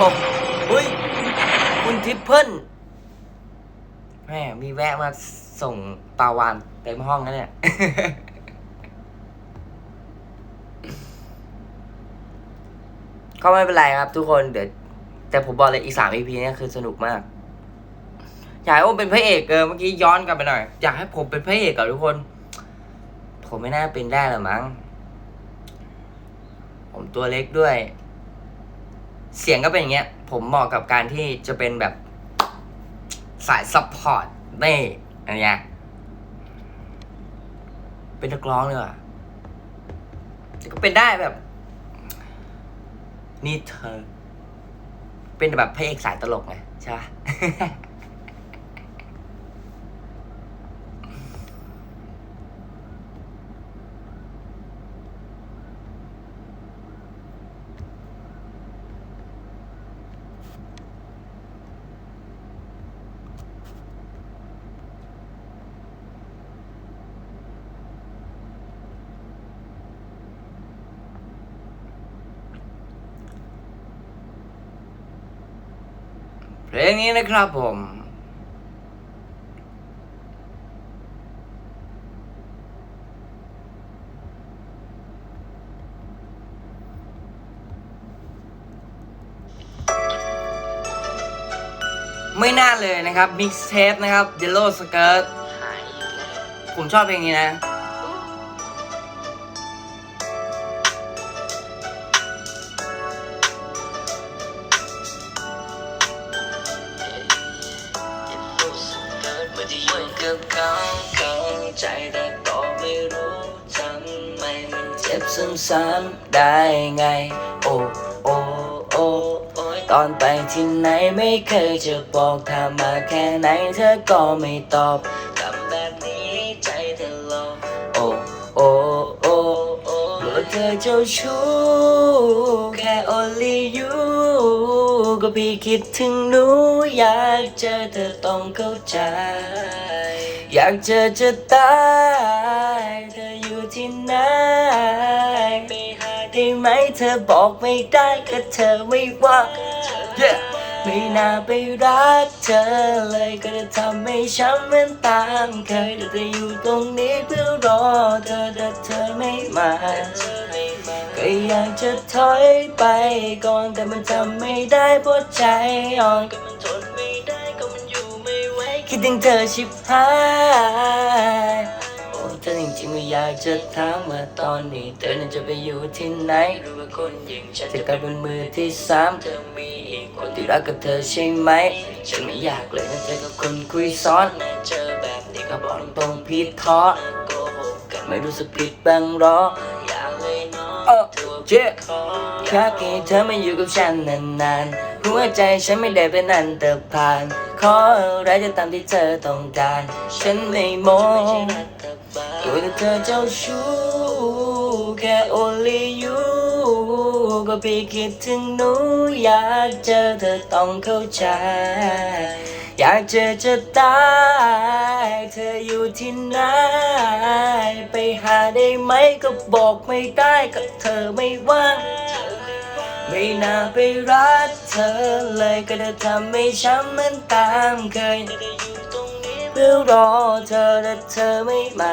ผมอุ้ย คุณทิพเพิลแหมมีแวะมาส่งปาวานเต็มห้องแล้วเนี่ยก็ไม่เป็นไรครับทุกคนเดี๋ยวแต่ผมบอกเลยอีกสาม EP เนี่คือสนุกมาก อยากให้ผมเป็นพระเอกเออเมื่อกี้ย้อนกลับไปหน่อย อยากให้ผมเป็นพระเอกกับทุกคน ผมไม่น่าเป็นได้หรอมั้ง ผมตัวเล็กด้วย เสียงก็เป็นอย่างเงี้ย ผมเหมาะกับการที่จะเป็นแบบสายซัพพอร์ตนี่อะไรเงี้ยเป็นนักร้องเลยอะแต่ก็เป็นได้แบบ นี่เธอ เป็นแบบพระเอกสายตลกไงใช่ปะ เพลงนี้นะครับผม ไม่น่าเลยนะครับ Mix Tape นะครับ Yellow Skirt ผมชอบเพลงนี้นะ ได้ไง โอ้โอ้โอ้โอ้ยตอนไปที่ไหนไม่เคยจะบอกถ้ามาแค่ไหนเธอก็ไม่ตอบทำแบบนี้ให้ใจเธอลองโอ้โอ้โอ้โอ้กลัวเธอเจ้าชู้แค่ only you ก็พี่คิดถึงหนูอยากเจอเธอต้องเข้าใจ อยากเจอจะตาย อบอกไม่ได้ก็เธอไม่ว่าง Yeah ไม่น่าไปรักเธอเลยก็จะทำให้ช้ำเหมือนตามเคยแต่จะอยู่ตรงนี้เพื่อรอเธอแต่เธอไม่มาก็อยากจะถอยไปก่อนแต่มันทำไม่ได้เพราะใจอ่อนก็มันทนไม่ได้ก็มันอยู่ไม่ไหวคิดถึงเธอชิบหาย โอ้เธอจริงๆไม่อยากจะถามว่าตอนนี้เธอนั้นจะไปอยู่ที่ไหนหรือว่าคนอย่างฉันจะกลายเป็นมือที่สามเธอมีอีกคนที่รักกับเธอใช่ไหม ฉันไม่อยากเลยนะเธอกับคนคุยซ้อนเจอแบบนี้ก็บอกตรงๆผิดท้อโกหกกันไม่รู้สึกผิดบ้างหรออยากเลยเนาะเออเจ๊แค่ให้เธอมาอยู่กับฉันนานๆหัวใจฉันไม่ได้เป็นอันเตอร์ผ่าน ขออะไรจะตามที่เธอต้องการ ฉันไม่โม อยู่แต่เธอเจ้าชู้แค่ only you ก็พี่คิดถึงหนูอยากเจอเธอต้องเข้าใจ อยากเจอจะตายเธออยู่ที่ไหนไปหาได้ไหมก็บอกไม่ได้ก็เธอไม่ว่างไม่น่าไปรักเธอเลยก็จะทำให้ช้ำเหมือนตามเคย เพื่อรอเธอแต่เธอไม่มา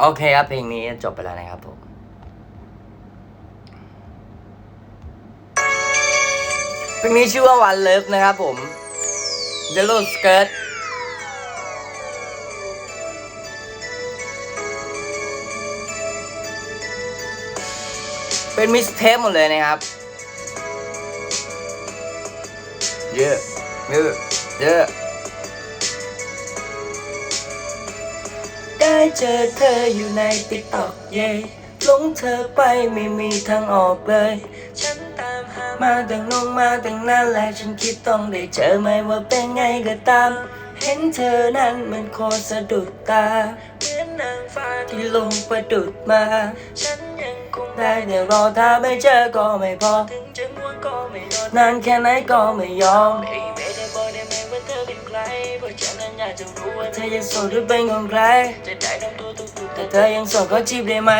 โอเคครับเพลงนี้จบไปแล้วนะครับผมเพลงนี้ชื่อว่า One Love นะครับผม Yellow Skirt เป็นมิสเทปหมดเลยนะครับ เยอะเยอะ เยอได้เจอเธออยู่ในติ๊กต็อกเย่หลงเธอไปไม่มีทางออกเลย ฉันตามหามาตั้งนงมาตั้งนานและฉันคิดต้องได้เจอไหมว่าเป็นไงก็ตาม เห็นเธอนั้นมันโคตรสะดุดตาเหมือนนางฟ้าที่ลงประดุดมา ฉันยังคงได้แต่รอถ้าไม่เจอก็ไม่พอ ถึงจะง่วงก็ไม่นอนนานแค่ไหนก็ไม่ยอม จะรู้ว่าเธอยังโสดหรือเป็นของใครจะได้ทำตัวถูกๆแต่เธอยังโสดก็จีบได้ไหม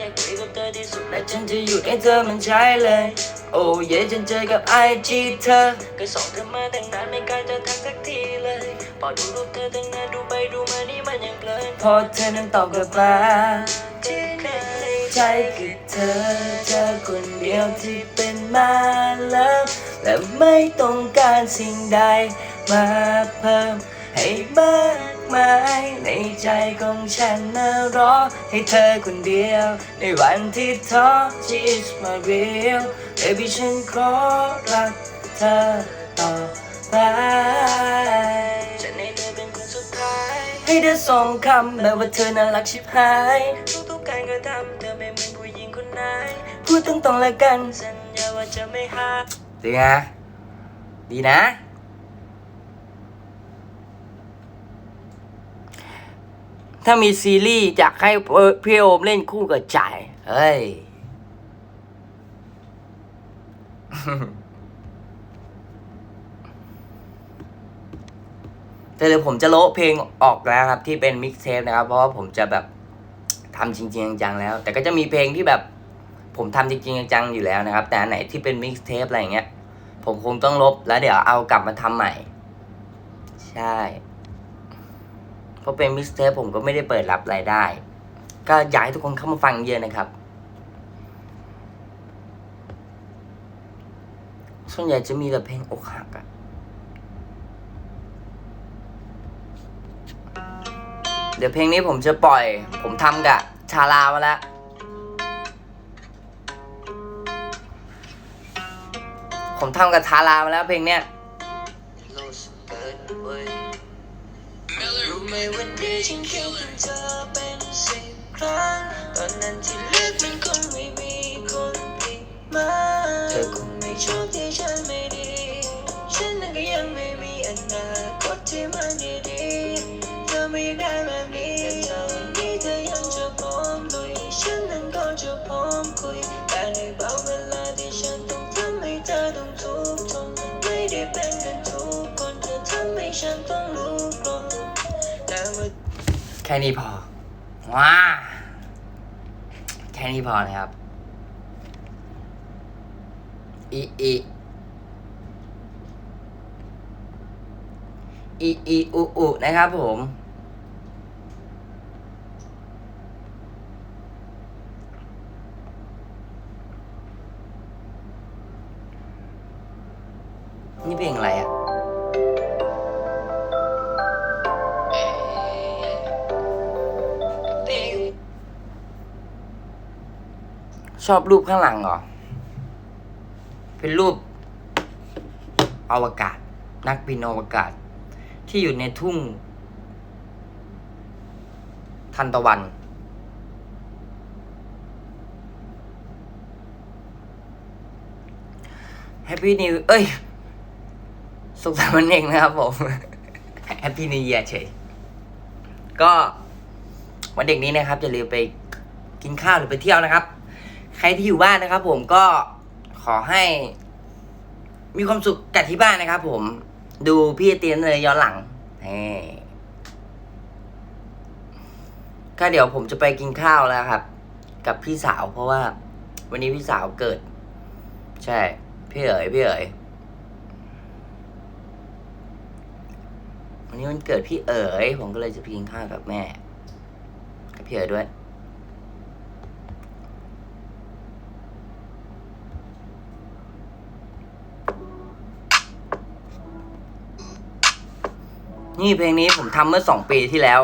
อยากคุยกับเธอที่สุดและฉันจะหยุดให้เธอมันใช้เลย โอ้เย่จนเจอกับไอจีเธอก็ส่งเธอมาตั้งนานไม่กล้าจะทักสักทีเลยพอดูรูปเธอตั้งนานดูไปดูมานี่มันยังเพลินพอเธอนั้นตอบกลับมาที่ในใจคือเธอเธอคนเดียวที่เป็นมาแล้วและไม่ต้องการสิ่งใดมาเพิ่ม ให้มากมายในใจของฉันนะรอ ให้เธอคนเดียว ในวันที่ท้อ She is my real baby ฉันขอรักเธอต่อไปฉันให้เธอเป็นคนสุดท้าย ให้เธอส่งคำแบบว่าเธอน่ารักชิบหายทุกๆการกระทำเธอไม่เหมือนผู้หญิงคนไหนพูดตรงๆแล้วกันสัญญาว่าจะไม่หาดีไงดีนะ ถ้ามีซีรีส์อยากให้พี่โอมเล่นคู่กับจ่ายเฮ้ยแต่เดี๋ยวผมจะโละเพลงออกแล้วครับ ที่เป็นมิกซ์เทปนะครับ เพราะว่าผมจะแบบทำจริง ๆ จังๆแล้ว แต่ก็จะมีเพลงที่แบบ ผมทำจริง ๆ จังๆอยู่แล้วนะครับ แต่อันไหนที่เป็นมิกซ์เทปอะไรอย่างเงี้ย ผมคงต้องลบแล้วเดี๋ยวเอากลับมาทำใหม่ ใช่ ราะเป็นมิกซ์เทปผมก็ไม่ได้เปิดรับรายได้ ก็อยากให้ทุกคนเข้ามาฟังเยอะนะครับส่วนใหญ่จะมีแต่เพลงอกหักอะเดี๋ยวเพลงนี้ผมจะปล่อย ผมทำกับชาลามาแล้วผมทำกับทารามาแล้วเพลงเนี้ย รู้ไหมวันนี้ฉันคิดถึงเธอเป็นสิบครั้ง ตอนนั้นที่เลือกมันคงไม่มีคนติดมาเธอคงไม่ชอบที่ แค่นี้พอ ว้า แค่นี้พอนะครับ อีอีอีอีอุอุนะครับผม ชอบรูปข้างหลังเหรอ เป็นรูป อวกาศ นักบินอวกาศ ที่อยู่ในทุ่ง ทันตะวัน แฮปปี้นิว เอ้ย สุขสันต์วันเองนะครับผม แฮปปี้นิวเยียเฉย ก็วันเด็กนี้นะครับอย่าลืมไปกินข้าวหรือไปเที่ยวนะครับ ใครที่อยู่บ้านนะครับ ผมก็ขอให้ มีความสุขกับที่บ้านนะครับ ผม ดูพี่เตียนเลยย้อนหลังนี่ก็เดี๋ยวผมจะไปกินข้าวแล้วครับ กับพี่สาว เพราะว่า วันนี้พี่สาวเกิด ใช่ พี่เอ๋ยพี่เอ๋ยวันนี้วันเกิดพี่เอ๋ยผมก็เลยจะไปกินข้าวกับแม่ กับพี่เอ๋ยด้วย นี่เพลงนี้ผมทำเมื่อสองปีที่แล้ว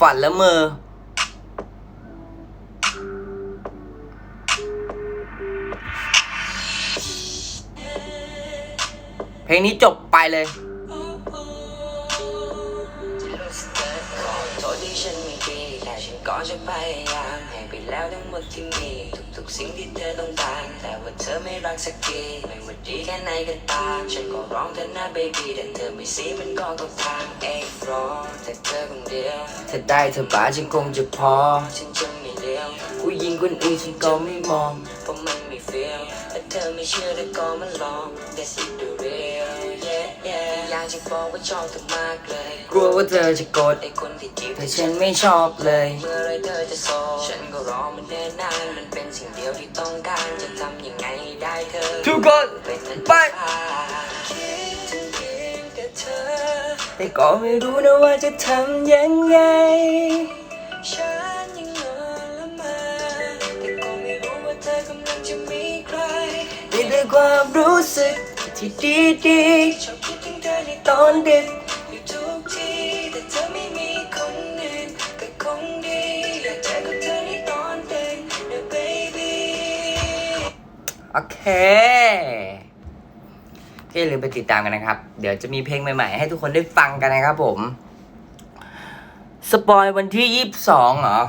ฝันและเมอเพลงนี้จบไปเลย ฉันก็จะพยายามให้ไปแล้วทั้งหมดที่มีทุก สิ่งที่เธอต้องการ แต่ว่าเธอไม่รักสักทีไม่ว่าดีแค่ไหนก็ตามฉันก็ร้องเธอหน้าเบบี้แต่เธอไม่ซีมันก็ต้องทางเองรอแต่เธอคนเดียวถ้าได้เธอบ้าฉันคงจะพอฉันจะไม่เลี้ยวผู้หญิงคนอื่นฉันก็ไม่มองเพราะมันไม่ feel ถ้าเธอไม่เชื่อแล้วก็มันลอง That's it the real จะบอกว่าชอบเธอมากเลย กลัวว่าเธอจะกดไอ้คนที่จีบแต่ฉันไม่ชอบเลย เมื่อไรเธอจะโซฉันก็รอมันเนิ่นนานมันเป็นสิ่งเดียวที่ต้องการก็ไปคิดถึงเพียงแต่เธอแต่ก็ไม่รู้นะว่าจะทำยังไงฉันยังนอนละเมอแต่ก็ไม่รู้ว่าเธอกำลังจะมีใครมีแต่ความรู้สึกที่ดีดี ในตอนดึกอยู่ทุกทีแต่เธอไม่มีคนอื่นก็คงดีอยากเจอกับเธอในตอนตื่นนะ baby โอเคที่อย่าลืมไปติดตามกันนะครับ เดี๋ยวจะมีเพลงใหม่ๆ ให้ทุกคนได้ฟังกันนะครับผม สปอยวันที่ยี่สิบสองเหรอ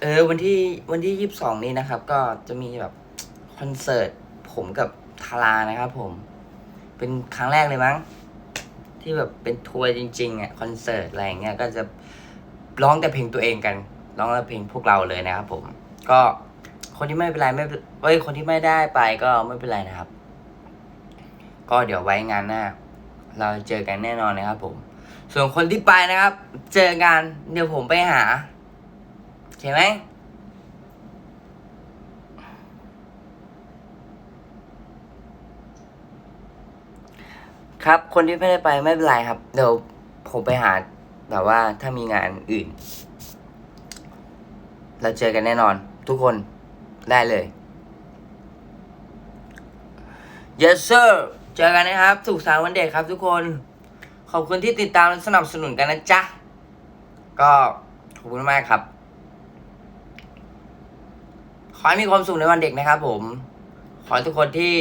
เออ วันที่วันที่ยี่สิบสองนี้นะครับ ก็จะมีแบบคอนเสิร์ตผมกับทารานะครับผม เป็นครั้งแรกเลยมั้ง ที่แบบเป็นทัวร์จริงๆอะคอนเสิร์ตอะไรอย่างเงี้ยก็จะร้องแต่เพลงตัวเองกันร้องแต่เพลงพวกเราเลยนะครับผมก็คนที่ไม่เป็นไรไม่เป็นเอ้ยคนที่ไม่ได้ไปก็ไม่เป็นไรนะครับ ก็เดี๋ยวไว้งานหน้า เราเจอกันแน่นอนนะครับ ผม ส่วนคนที่ไปนะครับ เจอกันเดี๋ยวผมไปหาโอเคไหม ครับ คนที่ไม่ได้ไปไม่เป็นไรครับ เดี๋ยวผมไปหาแบบว่าถ้ามีงานอื่น เราเจอกันแน่นอน ทุกคนได้เลย yes sir เจอกันนะครับ สุขสันต์วันเด็กครับทุกคน ขอบคุณที่ติดตามและสนับสนุนกันนะจ๊ะ ก็ขอบคุณมากครับ ขอให้มีความสุขในวันเด็กนะครับผม ขอให้ทุกคนที่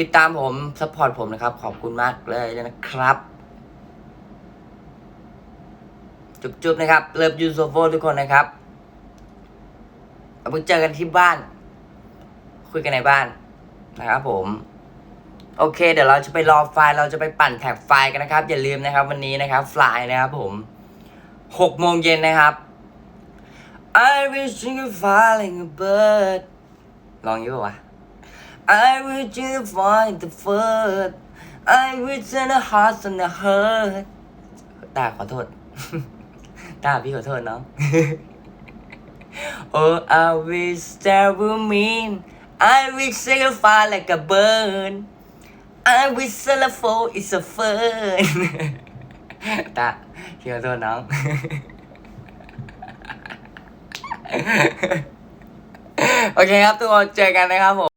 ติดตามผมซัพพอร์ตผมนะครับ ขอบคุณมากเลยนะครับ จุ๊บๆนะครับ เลิฟยูโซโฟทุกคนนะครับเอาไปเจอกันที่บ้าน คุยกันในบ้านนะครับผม โอเค เดี๋ยวเราจะไปรอไฟล์เราจะไปปั่นแท็กไฟล์กันนะครับ อย่าลืมนะครับ วันนี้นะครับไฟล์นะครับผมหกโมงเย็นนะครับ I wish you could fly like a bird ลองอยี่ป่าวะ I wish you could find the first I wish in the heart and the hurt ตาขอโทษ ตาพี่ขอโทษน้อง Oh I wish that would mean I wish I could fly like a bird I wish the fall is a fern ตาพี่ขอโทษน้อง โอเคครับทุกคนเจอกันนะครับผม